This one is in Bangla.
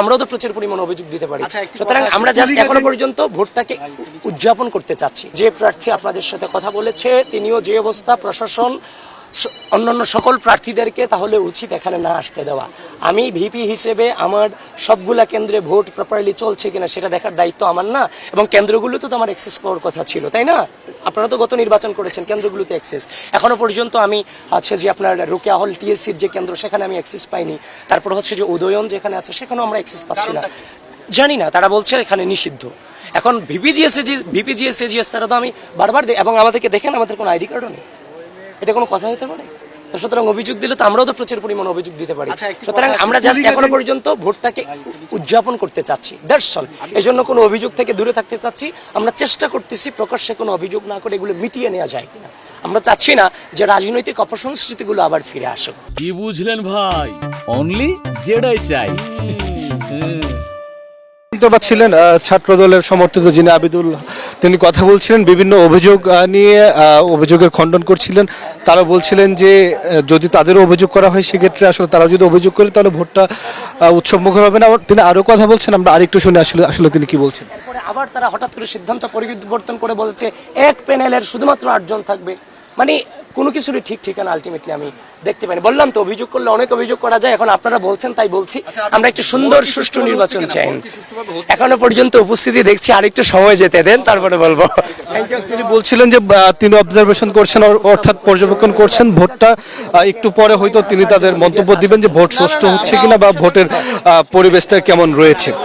আমরাও তো প্রচুর পরিমাণ অভিযোগ দিতে পারি। আচ্ছা, সুতরাং আমরা জাস্ট এখনও পর্যন্ত ভোটটাকে উদযাপন করতে চাচ্ছি। যে প্রার্থী আপনাদের সাথে কথা বলেছে তিনিও যে অবস্থা প্রশাসন অন্যান্য সকল প্রার্থীদেরকে তাহলে উচিত এখানে না আসতে দেওয়া। আমি ভিপি হিসেবে আমার সবগুলা কেন্দ্রে ভোট প্রপারলি চলছে কিনা সেটা দেখার দায়িত্ব আমার না এবং কেন্দ্রগুলোতে তো আমার অ্যাক্সেস পাওয়ার কথা ছিল তাই না? আপনারা তো গত নির্বাচন করেছেন কেন্দ্রগুলোতে অ্যাক্সেস এখনও পর্যন্ত আমি আছে যে আপনার রোকেয়া হল টিএসসির যে কেন্দ্র সেখানে আমি অ্যাক্সেস পাইনি। তারপর হচ্ছে যে উদয়ন যেখানে আছে সেখানেও আমরা অ্যাক্সেস পাচ্ছি না। জানি না তারা বলছে এখানে নিষিদ্ধ। এখন ভিপিজিএসএজি ভিপিজিএসএজিএস তারা তো আমি বারবার এবং আমাদেরকে দেখেন আমাদের কোনো আইডি কার্ডও নেই। এটা কোনো কথা হতে পারে? তো সুতরাং অভিযোগ দিলে তো আমরাও তো প্রচুর পরিমাণ অভিযোগ দিতে পারি। আচ্ছা, সুতরাং আমরা জাস্ট এখনও পর্যন্ত ভোটটাকে উদযাপন করতে চাচ্ছি। দ্যাটস অল এই জন্য কোনো অভিযোগ থেকে দূরে থাকতে চাচ্ছি। আমরা চেষ্টা করতেছি প্রকাশ্যে কোনো অভিযোগ না করে এগুলো মিটিয়ে নেওয়া যায় কিনা। আমরা চাচ্ছি না যে রাজনৈতিক অপসংস্কৃতিগুলো আবার ফিরে আসুক। কি বুঝলেন ভাই? অনলি যেটাই চাই। শুনতে পাচ্ছিলেন ছাত্র দলের সমর্থিত যিনি আবিদুল, তিনি কথা বলছিলেন, বিভিন্ন অভিযোগ নিয়ে অভিযোগের খণ্ডন করছিলেন। তারা বলছিলেন যে যদি তাদেরও অভিযোগ করা হয়, সেক্ষেত্রে আসলে তারা যদি অভিযোগ করে, তাহলে ভোটটা উৎসবমুখর হবে না। তিনি আরও কথা বলছেন, আমরা আরেকটু শুনে আসলে আসলে তিনি কি বলছেন। আবার তারা হঠাৎ করে সিদ্ধান্ত পরিবর্তন করে বলেছে, এক প্যানেলের শুধুমাত্র আটজন থাকবে। মানে কোনো কিছুরই ঠিক ঠিকানা আলটিমেটলি আমি দেখতে পাইনি। বললাম তো অভিযোগ করলে অনেক অভিযোগ করা যায় এখন আপনারা বলছেন তাই বলছি। আমরা একটু সুন্দর সুষ্ঠু নির্বাচন চাই। এখনও পর্যন্ত উপস্থিতি দেখছি আরেকটু সময় যেতে দেন তারপরে বলব। তিনি বলছিলেন যে তিনি অবজারভেশন করছেন অর্থাৎ পর্যবেক্ষণ করছেন ভোটটা একটু পরে হয়তো তিনি তাদের মন্তব্য দিবেন যে ভোট সুষ্ঠু হচ্ছে কিনা বা ভোটের পরিবেশটা কেমন রয়েছে।